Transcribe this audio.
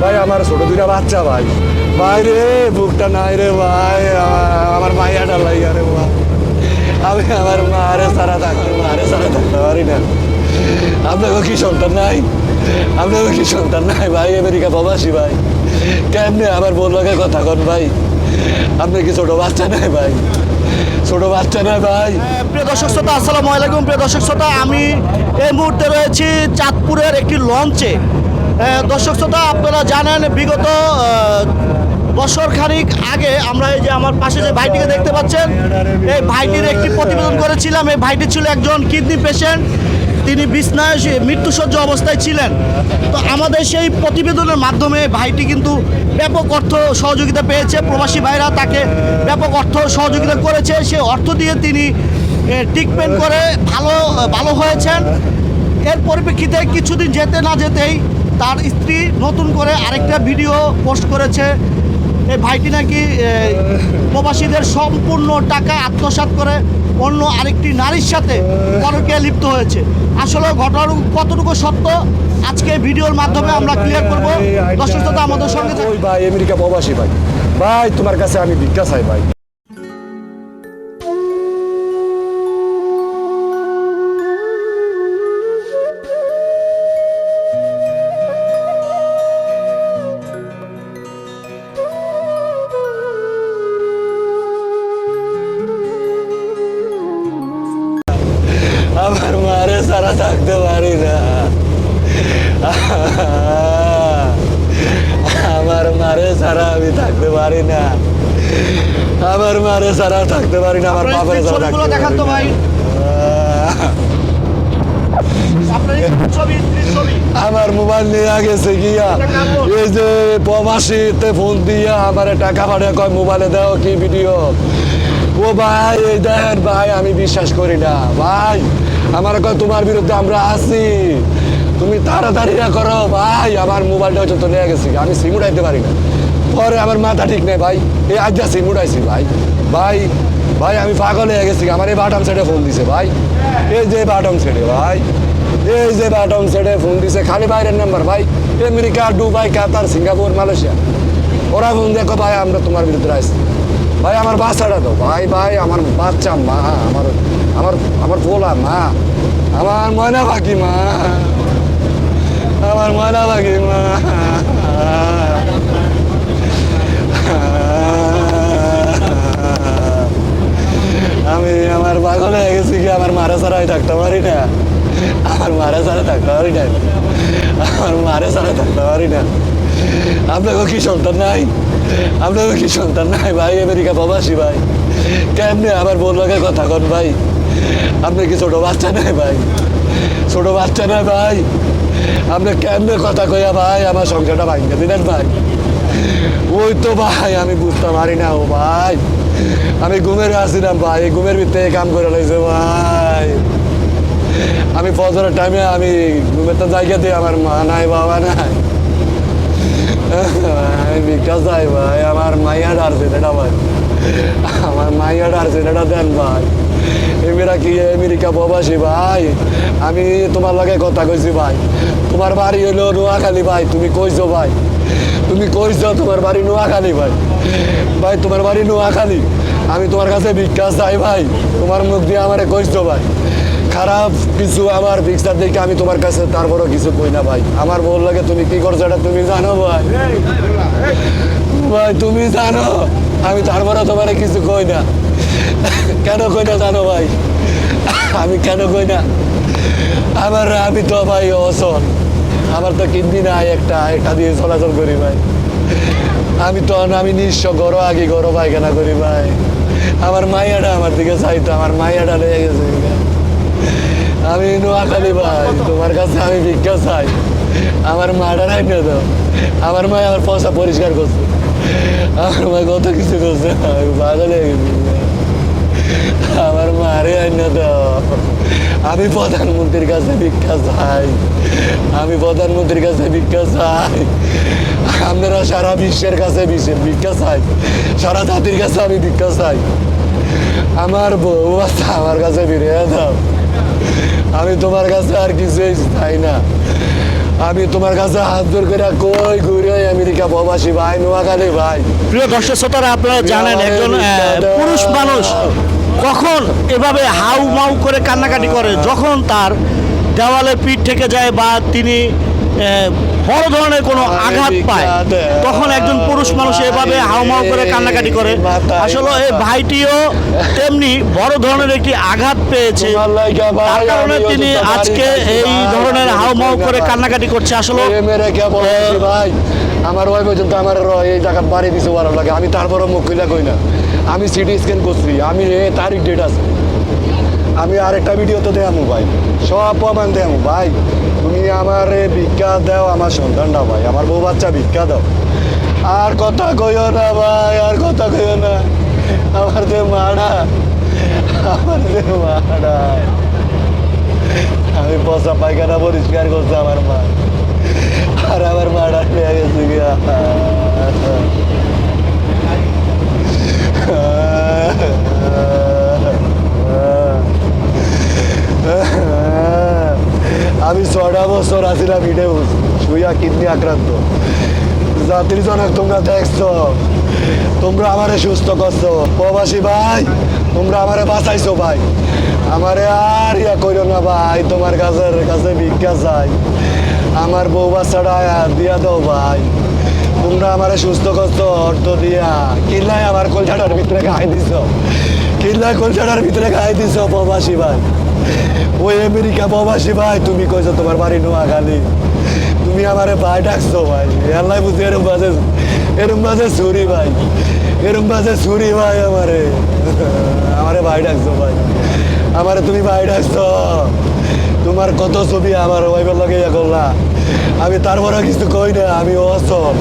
ভাই আমার ছোট দুইটা বাচ্চা ভাই। ভাই রে বুকটা নাই রে ভাই। আমার মাইয়াটা লাইয়া রে আমি আমার মারে সারা থাকতে মারে সারা থাকতে পারি না। আপনাকে কি সন্তান নাই? আপনাকে কি সন্তান নাই ভাই আমেরিকা প্রবাসী ভাই? কেমনে আমার বোন কথা কন ভাই? আপনি কি ছোট বাচ্চা নাই ভাই? ছোট বাচ্চা নাই ভাই। হ্যাঁ, প্রিয় দর্শক শ্রোতা আসসালামু আলাইকুম। প্রিয় দর্শক শ্রোতা আমি এই মুহূর্তে রয়েছি চাঁদপুরের একটি লঞ্চে। দর্শক শ্রোতা, আপনারা জানেন, বিগত বছর খানিক আগে আমরা এই যে আমার পাশে যে ভাইটিকে দেখতে পাচ্ছেন, এই ভাইটির একটি প্রতিবেদন করেছিলাম। এই ভাইটি ছিল একজন কিডনি পেশেন্ট। তিনি বিছনায় মৃত্যুসজ্জ অবস্থায় ছিলেন। তো আমাদের সেই প্রতিবেদনের মাধ্যমে ভাইটি কিন্তু ব্যাপক অর্থ সহযোগিতা পেয়েছে। প্রবাসী ভাইরা তাকে ব্যাপক অর্থ সহযোগিতা করেছে। সে অর্থ দিয়ে তিনি ট্রিটমেন্ট করে ভালো ভালো হয়েছেন। এর পরিপ্রেক্ষিতে কিছুদিন যেতে না যেতেই তার স্ত্রী নতুন করে আরেকটা ভিডিও পোস্ট করেছে। এই ভাইটি নাকি প্রবাসীদের সম্পূর্ণ টাকা আত্মসাৎ করে অন্য আরেকটি নারীর সাথে পরকে লিপ্ত হয়েছে। আসলে ঘটনার কতটুকু সত্য, আজকে ভিডিওর মাধ্যমে আমরা ক্লিয়ার করব। দর্শক আমাদের সঙ্গে ভাই, আমেরিকা প্রবাসী ভাই। ভাই, তোমার কাছে আমি ভিক্ষা ভাই। সারা থাকতে পারি না আমার মারে ছাড়া আমি থাকতে পারি না আমার মারে ছাড়া থাকতে পারি না আমার বাপের ছাড়া থাকতে দেখান তো ভাই পারি না। ছবি আমার মোবাইল নিয়ে গেছে গিয়া এই যে প্রবাসীতে ফোন দিয়া আমার টাকা পাঠিয়ে কয় মোবাইলে দাও কি ভিডিও ও ভাই এই দেখেন ভাই আমি বিশ্বাস করি না ভাই আমার কয়, তোমার বিরুদ্ধে আমরা আছি। তুমি তাড়াতাড়ি না করো, ভাই, আমার মোবাইলটা হচ্ছে তো নিয়ে গেছি। আমি সিম উঠাইতে পারি না। পরে আমার মাথা ঠিক নেই, ভাই। এই আজ যা সিম উঠাইছি ভাই। ভাই ভাই, আমি পাগল হয়ে গেছি। আমার এই বাটাম সেটে ফোন দিছে, ভাই। এই যে বাটাম সেটে ভাই। এই যে বাটন সেটে ফোন দিছে। খালি বাইরের নাম্বার ভাই। America, Dubai, Qatar, Singapore, Malaysia. ওরা ফোন দেখো, ভাই, আমরা তোমার বিরুদ্ধে আসছি ভাই, আমার বাচ্চাটা তো ভাই ভাই, আমার বাচ্চা, মা, আমার পোলা মা আমার ময়না পাখি মা আমার ময়না পাখি আমি আমার পাগল হয়ে গেছি কি আমার মারা ছাড়াই থাকতে পারি না? আমার মারা ছাড়া থাকতে পারি না। আমার মারা ছাড়া থাকতে পারি না। আপনাকে কি সন্তান নাই? আপনাকে কি সন্তান নাই? ভাই, আমেরিকা প্রবাসী ভাই। কেমনে আমার বোন লোকে কথা কন ভাই? আপনি কি ছোট বাচ্চা নাই ভাই? ছোট বাচ্চা নাই ভাই। আপনি কেমনে কথা কইয়া ভাই আমার সংসারটা ভাঙতে দিলেন ভাই? ওই তো ভাই, আমি বুঝতে পারি না ও ভাই। আমি ঘুমের আসছিলাম ভাই, ঘুমের ভিতরে কাম করে লাইছে ভাই। আমি ফজরের টাইমে আমি ঘুমের তো জায়গা দিয়ে আমার মা নাই, বাবা নাই। আমি ভিক্ষা ভাই আমার মাইয়া ডারছে এটা ভাই। আমার মাইয়া ডারছে এটা দেন ভাই। এমেরা কি আমেরিকা প্রবাসী ভাই? আমি তোমার লগে কথা কইছি ভাই। তোমার বাড়ি হলো নোয়াখালী ভাই তুমি কইছো ভাই। তুমি কইছো তোমার বাড়ি নোয়াখালী ভাই। ভাই তোমার বাড়ি নোয়াখালী। আমি তোমার কাছে ভিক্ষা চাই ভাই। তোমার মুখ দিয়ে আমারে কইছো ভাই। খারাপ কিছু আমার ভিক্ষা দেখে আমি তোমার কাছে তারপরও কিছু কই না ভাই। আমার বল লাগে তুমি কি করছ এটা তুমি জানো ভাই? ভাই তুমি জানো? আমি তারপরে তোমার কিছু কই না। কেন কই না জানো ভাই? আমি কেন কই না? আমার আমি তো ভাই অসল আমার তো কিডনি নাই একটা একটা দিয়ে চলাচল করি ভাই। আমি তো আমি নিঃস্ব গরো আগে গরো পায়খানা করি ভাই। আমার মাইয়াটা আমার দিকে চাইতো, আমার মাইয়াটা লেগে গেছে। আমি নোয়াখালী ভাই, তোমার কাছে আমি ভিক্ষা চাই। আমার মাটা নাই তো আমার মা আমার পয়সা পরিষ্কার করছে। আমার মা কত কিছু করছে? পাগল হয়ে গেছি। আমার মারে আইনা তো আমি প্রধানমন্ত্রীর কাছে ভিক্ষা চাই। আমি প্রধানমন্ত্রীর কাছে ভিক্ষা চাই। আপনারা সারা বিশ্বের কাছে ভিক্ষা চাই। সারা জাতির কাছে আমি ভিক্ষা চাই। আমার বউ আমার কাছে ফিরে দাও। আমি তোমার কাছে আর কিছুই চাই না। আমি তোমার কাছে হাত জোর করে কই ঘুরে আমেরিকা প্রবাসী ভাই নোয়াখালী ভাই। প্রিয় দর্শক শ্রোতারা আপনারা জানেন একজন পুরুষ মানুষ কখন এভাবে হাউ মাউ করে কান্নাকাটি করে? যখন তার দেওয়ালে পিঠ থেকে যায় বা তিনি আহ, বড় ধরনের কোনো আঘাত পায়। তখন একজন পুরুষ মানুষ এভাবে হাউমাউ করে কান্নাকাটি করে। আসলে এই ভাইটিও তেমনি বড় ধরনের একটি আঘাত পেয়েছে। তার কারণে তিনি আজকে এই ধরনের হাউমাউ করে কান্নাকাটি করছে। আসলে কে বলছি ভাই। আমার ওই পর্যন্ত আমার এই জায়গা বাড়ি দিছে ভালো লাগে। আমি তারপরও মুখ খুলে কই না। আমি সিটি স্ক্যান করছি। আমি তারিখ ডেট আছে। আমি আরেকটা ভিডিও তো দেয়ামু ভাই সব প্রমাণ দেয়ামু ভাই তুমি আমার ভিক্ষা দাও আমার সন্তানটা ভাই আমার বউ বাচ্চা ভিক্ষা দাও আর কথা কইও না ভাই আর কথা কইও না আমার যে মারা আমার যে মারা আমি পচা পায়খানা পরিষ্কার করছি আমার মা আর আমার মারা পেয়ে গেছে গিয়া আমি ছটা বছর আছিলাম ইটে শুইয়া কিডনি আক্রান্ত জাতির জনক তোমরা দেখছ। তোমরা আমারে সুস্থ করছ প্রবাসী ভাই, তোমরা আমারে বাঁচাইছো ভাই। আমারে আর ইয়া করো না ভাই, তোমার কাছের কাছে ভিক্ষা চাই। আমার বউ বাচ্চাটা দিয়া দাও ভাই। তোমরা আমারে সুস্থ করছ অর্থ দিয়া। কিল্লাই আমার কলজাটার ভিতরে খাই দিছ। কিল্লাই কলজাটার ভিতরে খাই দিছ, প্রবাসী ভাই। ওই আমেরিকা প্রবাসী ভাই, তুমি কইছো তোমার বাড়ি নোয়াখালী। তুমি আমারে ভাই ডাকছো ভাই। আল্লাহ বুঝি এরম বাজে এরম বাজে ছুরি ভাই। এরম বাজে ছুরি ভাই আমারে। আমারে ভাই ডাকছো ভাই। আমারে তুমি ভাই ডাকছো। তোমার কত ছবি আমার ওয়াইফের লগে ইয়া করলা আমি তারপরে কিছু কই না, আমি অসল